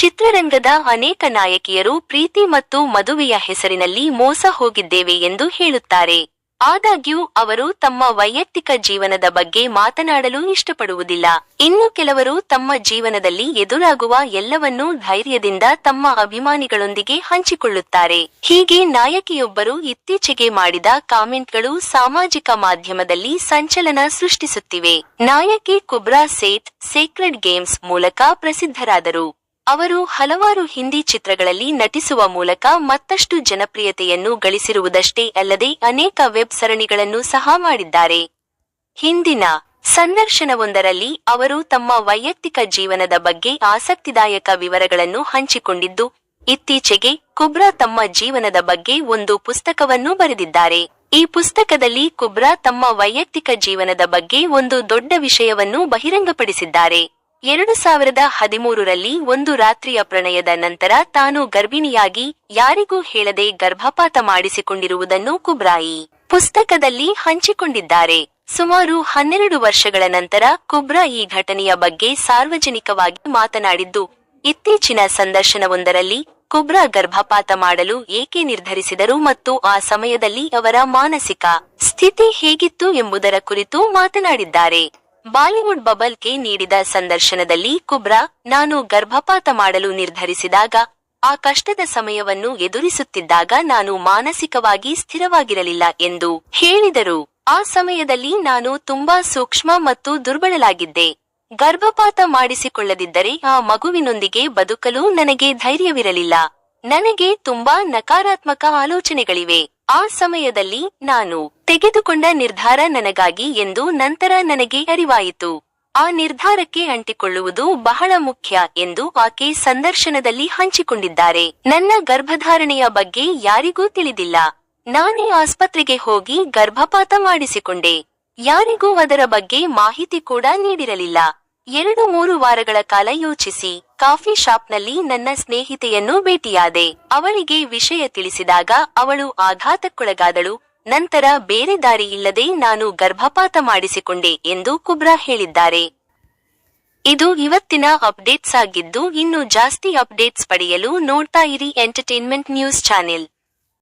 ಚಿತ್ರರಂಗದ ಅನೇಕ ನಾಯಕಿಯರು ಪ್ರೀತಿ ಮತ್ತು ಮದುವೆಯ ಹೆಸರಿನಲ್ಲಿ ಮೋಸ ಹೋಗಿದ್ದೇವೆ ಎಂದು ಹೇಳುತ್ತಾರೆ. ಆದಾಗ್ಯೂ, ಅವರು ತಮ್ಮ ವೈಯಕ್ತಿಕ ಜೀವನದ ಬಗ್ಗೆ ಮಾತನಾಡಲು ಇಷ್ಟಪಡುವುದಿಲ್ಲ. ಇನ್ನು ಕೆಲವರು ತಮ್ಮ ಜೀವನದಲ್ಲಿ ಎದುರಾಗುವ ಎಲ್ಲವನ್ನೂ ಧೈರ್ಯದಿಂದ ತಮ್ಮ ಅಭಿಮಾನಿಗಳೊಂದಿಗೆ ಹಂಚಿಕೊಳ್ಳುತ್ತಾರೆ. ಹೀಗೆ ನಾಯಕಿಯೊಬ್ಬರು ಇತ್ತೀಚೆಗೆ ಮಾಡಿದ ಕಾಮೆಂಟ್ಗಳು ಸಾಮಾಜಿಕ ಮಾಧ್ಯಮದಲ್ಲಿ ಸಂಚಲನ ಸೃಷ್ಟಿಸುತ್ತಿವೆ. ನಾಯಕಿ ಕುಬ್ರಾ ಸೇತ್ ಸೇಕ್ರೆಡ್ ಗೇಮ್ಸ್ ಮೂಲಕ ಪ್ರಸಿದ್ಧರಾದರು. ಅವರು ಹಲವಾರು ಹಿಂದಿ ಚಿತ್ರಗಳಲ್ಲಿ ನಟಿಸುವ ಮೂಲಕ ಮತ್ತಷ್ಟು ಜನಪ್ರಿಯತೆಯನ್ನು ಗಳಿಸಿರುವುದಷ್ಟೇ ಅಲ್ಲದೆ ಅನೇಕ ವೆಬ್ ಸರಣಿಗಳನ್ನು ಸಹ ಮಾಡಿದ್ದಾರೆ. ಹಿಂದಿನ ಸಂದರ್ಶನವೊಂದರಲ್ಲಿ ಅವರು ತಮ್ಮ ವೈಯಕ್ತಿಕ ಜೀವನದ ಬಗ್ಗೆ ಆಸಕ್ತಿದಾಯಕ ವಿವರಗಳನ್ನು ಹಂಚಿಕೊಂಡಿದ್ದು, ಇತ್ತೀಚೆಗೆ ಕುಬ್ರಾ ತಮ್ಮ ಜೀವನದ ಬಗ್ಗೆ ಒಂದು ಪುಸ್ತಕವನ್ನು ಬರೆದಿದ್ದಾರೆ. ಈ ಪುಸ್ತಕದಲ್ಲಿ ಕುಬ್ರಾ ತಮ್ಮ ವೈಯಕ್ತಿಕ ಜೀವನದ ಬಗ್ಗೆ ಒಂದು ದೊಡ್ಡ ವಿಷಯವನ್ನು ಬಹಿರಂಗಪಡಿಸಿದ್ದಾರೆ. ಎರಡು ಸಾವಿರದ ಹದಿಮೂರರಲ್ಲಿ ಒಂದು ರಾತ್ರಿಯ ಪ್ರಣಯದ ನಂತರ ತಾನು ಗರ್ಭಿಣಿಯಾಗಿ ಯಾರಿಗೂ ಹೇಳದೆ ಗರ್ಭಪಾತ ಮಾಡಿಸಿಕೊಂಡಿರುವುದನ್ನು ಕುಬ್ರಾಯಿ ಪುಸ್ತಕದಲ್ಲಿ ಹಂಚಿಕೊಂಡಿದ್ದಾರೆ. ಸುಮಾರು ಹನ್ನೆರಡು ವರ್ಷಗಳ ನಂತರ ಕುಬ್ರಾ ಈ ಘಟನೆಯ ಬಗ್ಗೆ ಸಾರ್ವಜನಿಕವಾಗಿ ಮಾತನಾಡಿದ್ದು, ಇತ್ತೀಚಿನ ಸಂದರ್ಶನವೊಂದರಲ್ಲಿ ಕುಬ್ರಾ ಗರ್ಭಪಾತ ಮಾಡಲು ಏಕೆ ನಿರ್ಧರಿಸಿದರು ಮತ್ತು ಆ ಸಮಯದಲ್ಲಿ ಅವರ ಮಾನಸಿಕ ಸ್ಥಿತಿ ಹೇಗಿತ್ತು ಎಂಬುದರ ಕುರಿತು ಮಾತನಾಡಿದ್ದಾರೆ. ಬಾಲಿವುಡ್ ಬಬಲ್ಗೆ ನೀಡಿದ ಸಂದರ್ಶನದಲ್ಲಿ ಕುಬ್ರಾ, ನಾನು ಗರ್ಭಪಾತ ಮಾಡಲು ನಿರ್ಧರಿಸಿದಾಗ, ಆ ಕಷ್ಟದ ಸಮಯವನ್ನು ಎದುರಿಸುತ್ತಿದ್ದಾಗ ನಾನು ಮಾನಸಿಕವಾಗಿ ಸ್ಥಿರವಾಗಿರಲಿಲ್ಲ ಎಂದು ಹೇಳಿದರು. ಆ ಸಮಯದಲ್ಲಿ ನಾನು ತುಂಬಾ ಸೂಕ್ಷ್ಮ ಮತ್ತು ದುರ್ಬಲಲಾಗಿದ್ದೆ ಗರ್ಭಪಾತ ಮಾಡಿಸಿಕೊಳ್ಳದಿದ್ದರೆ ಆ ಮಗುವಿನೊಂದಿಗೆ ಬದುಕಲು ನನಗೆ ಧೈರ್ಯವಿರಲಿಲ್ಲ. ನನಗೆ ತುಂಬಾ ನಕಾರಾತ್ಮಕ ಆಲೋಚನೆಗಳಿವೆ. ಆ ಸಮಯದಲ್ಲಿ ನಾನು ತೆಗೆದುಕೊಂಡ ನಿರ್ಧಾರ ನನಗಾಗಿ ಎಂದು ನಂತರ ನನಗೆ ಅರಿವಾಯಿತು. ಆ ನಿರ್ಧಾರಕ್ಕೆ ಅಂಟಿಕೊಳ್ಳುವುದು ಬಹಳ ಮುಖ್ಯ ಎಂದು ಆಕೆ ಸಂದರ್ಶನದಲ್ಲಿ ಹಂಚಿಕೊಂಡಿದ್ದಾರೆ. ನನ್ನ ಗರ್ಭಧಾರಣೆಯ ಬಗ್ಗೆ ಯಾರಿಗೂ ತಿಳಿದಿಲ್ಲ. ನಾನೇ ಆಸ್ಪತ್ರೆಗೆ ಹೋಗಿ ಗರ್ಭಪಾತ ಮಾಡಿಸಿಕೊಂಡೆ. ಯಾರಿಗೂ ಅದರ ಬಗ್ಗೆ ಮಾಹಿತಿ ಕೂಡ ನೀಡಿರಲಿಲ್ಲ. ಎರಡು ಮೂರು ವಾರಗಳ ಕಾಲ ಯೋಚಿಸಿ ಕಾಫಿ ಶಾಪ್ನಲ್ಲಿ ನನ್ನ ಸ್ನೇಹಿತೆಯನ್ನು ಭೇಟಿಯಾದೆ. ಅವಳಿಗೆ ವಿಷಯ ತಿಳಿಸಿದಾಗ ಅವಳು ಆಘಾತಕ್ಕೊಳಗಾದಳು. ನಂತರ ಬೇರೆ ದಾರಿ ಇಲ್ಲದೆ ನಾನು ಗರ್ಭಪಾತ ಮಾಡಿಸಿಕೊಂಡೆ ಎಂದು ಕುಬ್ರಾ ಹೇಳಿದ್ದಾರೆ. ಇದು ಇವತ್ತಿನ ಅಪ್ಡೇಟ್ಸ್ ಆಗಿದ್ದು, ಇನ್ನು ಜಾಸ್ತಿ ಅಪ್ಡೇಟ್ಸ್ ಪಡೆಯಲು ನೋಡ್ತಾ ಇರಿ ಎಂಟರ್ಟೈನ್ಮೆಂಟ್ ನ್ಯೂಸ್ ಚಾನೆಲ್